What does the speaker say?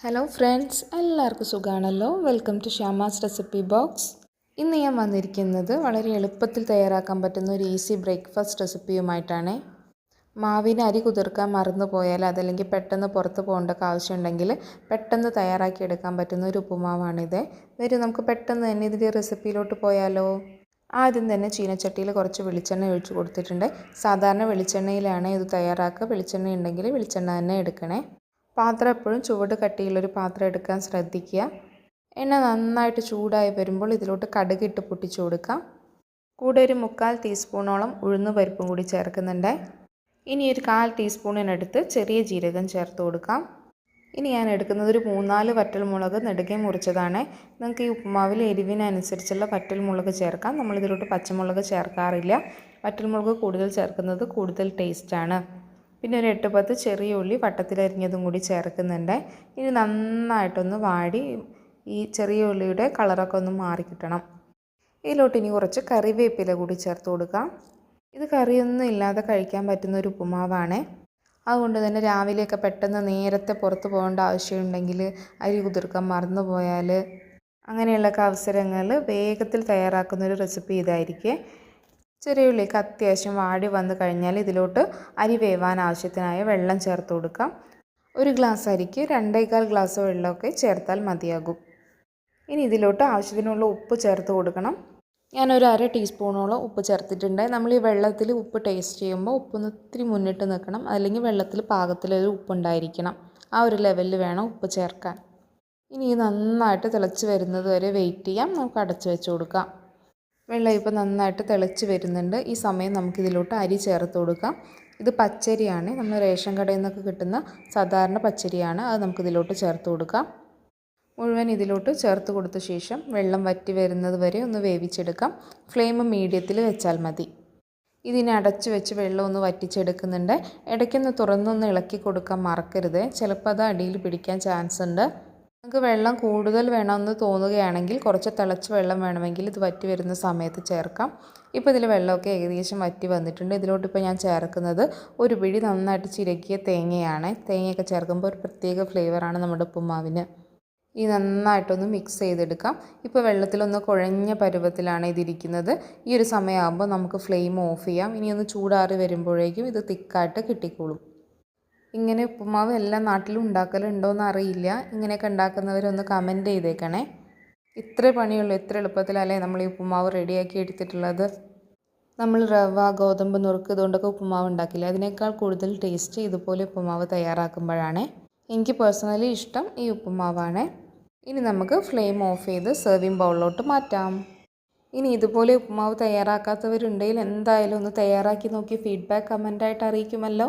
Hello friends എല്ലാവർക്കും സുഖമാണല്ലോ welcome to Shyama's recipe box ഇന്ന് ഞാൻ വന്നിരിക്കുന്നത് വളരെ എളുപ്പത്തിൽ തയ്യാറാക്കാൻ പറ്റുന്ന ഒരു ഈസി ബ്രേക്ക്ഫാസ്റ്റ് റെസിപ്പിയുമായിട്ടാണ് മാവിന് അരി കുതിർക്കാൻ മറന്നു പോയാൽ അതല്ലെങ്കിൽ പെട്ടെന്ന് പുറത്ത് പോകേണ്ടൊക്കെ ആവശ്യമുണ്ടെങ്കിൽ പെട്ടെന്ന് തയ്യാറാക്കി എടുക്കാൻ പറ്റുന്ന ഒരു ഉപ്പുമാവാണിത്. വരും നമുക്ക് പെട്ടെന്ന് തന്നെ ഇതിന്റെ റെസിപ്പിയിലോട്ട് പോയാലോ? ആദ്യം തന്നെ ചീനച്ചട്ടിയിൽ കുറച്ച് വെളിച്ചെണ്ണ ഒഴിച്ച് കൊടുത്തിട്ടുണ്ട്. സാധാരണ വെളിച്ചെണ്ണയിലാണ് ഇത് തയ്യാറാക്കുക. വെളിച്ചെണ്ണ ഉണ്ടെങ്കിൽ വെളിച്ചെണ്ണ തന്നെ എടുക്കണേ. പാത്രം എപ്പോഴും ചുവട് കട്ടിയുള്ളൊരു പാത്രം എടുക്കാൻ ശ്രദ്ധിക്കുക. എണ്ണ നന്നായിട്ട് ചൂടായി വരുമ്പോൾ ഇതിലോട്ട് കടുകിട്ട് പൊട്ടിച്ചു കൊടുക്കാം. കൂടെ ഒരു മുക്കാൽ ടീസ്പൂണോളം ഉഴുന്ന് പരിപ്പും കൂടി ചേർക്കുന്നുണ്ട്. ഇനി ഒരു കാൽ ടീസ്പൂണിനടുത്ത് ചെറിയ ജീരകം ചേർത്ത് കൊടുക്കാം. ഇനി ഞാൻ എടുക്കുന്നത് ഒരു മൂന്നാൽ വറ്റൽമുളക് നെടുകെ മുറിച്ചതാണ്. നിങ്ങൾക്ക് ഈ ഉപ്പുമാവിൽ എരിവിനനുസരിച്ചുള്ള വറ്റൽമുളക് ചേർക്കാം. നമ്മളിതിലോട്ട് പച്ചമുളക് ചേർക്കാറില്ല. വറ്റൽമുളക് കൂടുതൽ ചേർക്കുന്നത് കൂടുതൽ ടേസ്റ്റാണ് പിന്നെ ഒരു എട്ട് പത്ത് ചെറിയ ഉള്ളി വട്ടത്തിലരിഞ്ഞതും കൂടി ചേർക്കുന്നുണ്ട്. ഇനി നന്നായിട്ടൊന്ന് വാടി ഈ ചെറിയ ഉള്ളിയുടെ കളറൊക്കെ ഒന്ന് മാറി കിട്ടണം. ഇതിലോട്ട് ഇനി കുറച്ച് കറിവേപ്പില കൂടി ചേർത്ത് കൊടുക്കാം. ഇത് കറിയൊന്നും ഇല്ലാതെ കഴിക്കാൻ പറ്റുന്ന ഒരു ഉപ്പുമാവാണ്. അതുകൊണ്ട് തന്നെ രാവിലെയൊക്കെ പെട്ടെന്ന് നേരത്തെ പുറത്ത് പോകേണ്ട ആവശ്യമുണ്ടെങ്കിൽ അരി കുതിർക്കാൻ മറന്നു പോയാൽ അങ്ങനെയുള്ളൊക്കെ അവസരങ്ങൾ വേഗത്തിൽ തയ്യാറാക്കുന്ന ഒരു റെസിപ്പി ഇതായിരിക്കും. ചെറിയ ഉള്ളിക്ക് അത്യാവശ്യം വാടി വന്നു കഴിഞ്ഞാൽ ഇതിലോട്ട് അരി വേവാൻ ആവശ്യത്തിനായ വെള്ളം ചേർത്ത് കൊടുക്കാം. ഒരു ഗ്ലാസ് അരിക്ക് രണ്ടേകാൽ ഗ്ലാസ് വെള്ളമൊക്കെ ചേർത്താൽ മതിയാകും. ഇനി ഇതിലോട്ട് ആവശ്യത്തിനുള്ള ഉപ്പ് ചേർത്ത് കൊടുക്കണം. ഞാനൊരു അര ടീസ്പൂണോളം ഉപ്പ് ചേർത്തിട്ടുണ്ട്. നമ്മൾ ഈ വെള്ളത്തിൽ ഉപ്പ് ടേസ്റ്റ് ചെയ്യുമ്പോൾ ഉപ്പൊന്ന് ഇത്തിരി മുന്നിട്ട് നിൽക്കണം. അല്ലെങ്കിൽ വെള്ളത്തിൽ പാകത്തിലൊരു ഉപ്പുണ്ടായിരിക്കണം. ആ ഒരു ലെവലിൽ വേണം ഉപ്പ് ചേർക്കാൻ. ഇനി നന്നായിട്ട് തിളച്ച് വരുന്നത് വരെ വെയിറ്റ് ചെയ്യാം. നമുക്ക് അടച്ചു വെച്ച് കൊടുക്കാം. വെള്ളം ഇപ്പോൾ നന്നായിട്ട് തിളച്ച് വരുന്നുണ്ട്. ഈ സമയം നമുക്കിതിലോട്ട് അരി ചേർത്ത് കൊടുക്കാം. ഇത് പച്ചരിയാണ്. നമ്മൾ റേഷൻ കടയിൽ നിന്നൊക്കെ കിട്ടുന്ന സാധാരണ പച്ചരിയാണ്. അത് നമുക്കിതിലോട്ട് ചേർത്ത് കൊടുക്കാം. മുഴുവൻ ഇതിലോട്ട് ചേർത്ത് കൊടുത്ത ശേഷം വെള്ളം വറ്റി വരുന്നത് വരെ ഒന്ന് വേവിച്ചെടുക്കാം. ഫ്ലെയിം മീഡിയത്തിൽ വെച്ചാൽ മതി. ഇതിനെ അടച്ചു വെച്ച് വെള്ളം ഒന്ന് വറ്റിച്ചെടുക്കുന്നുണ്ട്. ഇടയ്ക്കൊന്ന് തുറന്നൊന്ന് ഇളക്കി കൊടുക്കാൻ മറക്കരുത്. ചിലപ്പോൾ അത് അടിയിൽ പിടിക്കാൻ ചാൻസ് ഉണ്ട് നിങ്ങൾക്ക് വെള്ളം കൂടുതൽ വേണമെന്ന് തോന്നുകയാണെങ്കിൽ കുറച്ച് തിളച്ച് വെള്ളം വേണമെങ്കിൽ ഇത് വറ്റി വരുന്ന സമയത്ത് ചേർക്കാം. ഇപ്പോൾ ഇതിൽ വെള്ളമൊക്കെ ഏകദേശം വറ്റി വന്നിട്ടുണ്ട്. ഇതിലോട്ട് ഇപ്പോൾ ഞാൻ ചേർക്കുന്നത് ഒരു പിടി നന്നായിട്ട് ചിരക്കിയ തേങ്ങയാണ്. തേങ്ങയൊക്കെ ചേർക്കുമ്പോൾ ഒരു പ്രത്യേക ഫ്ലേവറാണ് നമ്മുടെ ഉപ്പുമാവിന്. ഈ നന്നായിട്ടൊന്ന് മിക്സ് ചെയ്തെടുക്കാം. ഇപ്പോൾ വെള്ളത്തിലൊന്ന് കുഴഞ്ഞ പരുവത്തിലാണ് ഇതിരിക്കുന്നത്. ഈ ഒരു സമയമാകുമ്പോൾ നമുക്ക് ഫ്ലെയിം ഓഫ് ചെയ്യാം. ഇനിയൊന്ന് ചൂടാറി വരുമ്പോഴേക്കും ഇത് തിക്കായിട്ട് കിട്ടിക്കോളും. ഇങ്ങനെ ഉപ്പുമാവ് എല്ലാ നാട്ടിലും ഉണ്ടാക്കലുണ്ടോയെന്ന് അറിയില്ല ഇങ്ങനെയൊക്കെ ഉണ്ടാക്കുന്നവരൊന്ന് കമന്റ് ചെയ്തേക്കണേ. ഇത്ര പണിയുള്ളൂ എത്ര എളുപ്പത്തിലല്ലേ നമ്മൾ ഈ ഉപ്പുമാവ് റെഡിയാക്കി എടുത്തിട്ടുള്ളത്. നമ്മൾ റവ ഗോതമ്പ് നുറുക്ക് ഇതുകൊണ്ടൊക്കെ ഉപ്പുമാവ് ഉണ്ടാക്കില്ല? അതിനേക്കാൾ കൂടുതൽ ടേസ്റ്റ് ഇതുപോലെ ഉപ്പുമാവ് തയ്യാറാക്കുമ്പോഴാണ് എനിക്ക് പേഴ്സണലി ഇഷ്ടം ഈ ഉപ്പുമാവാണ്. ഇനി നമുക്ക് ഫ്ലെയിം ഓഫ് ചെയ്ത് സെർവിങ് ബൗളിലോട്ട് മാറ്റാം. ഇനി ഇതുപോലെ ഉപ്പുമാവ് തയ്യാറാക്കാത്തവരുണ്ടെങ്കിൽ എന്തായാലും ഒന്ന് തയ്യാറാക്കി നോക്കി ഫീഡ്ബാക്ക് കമന്റായിട്ട് അറിയിക്കുമല്ലോ.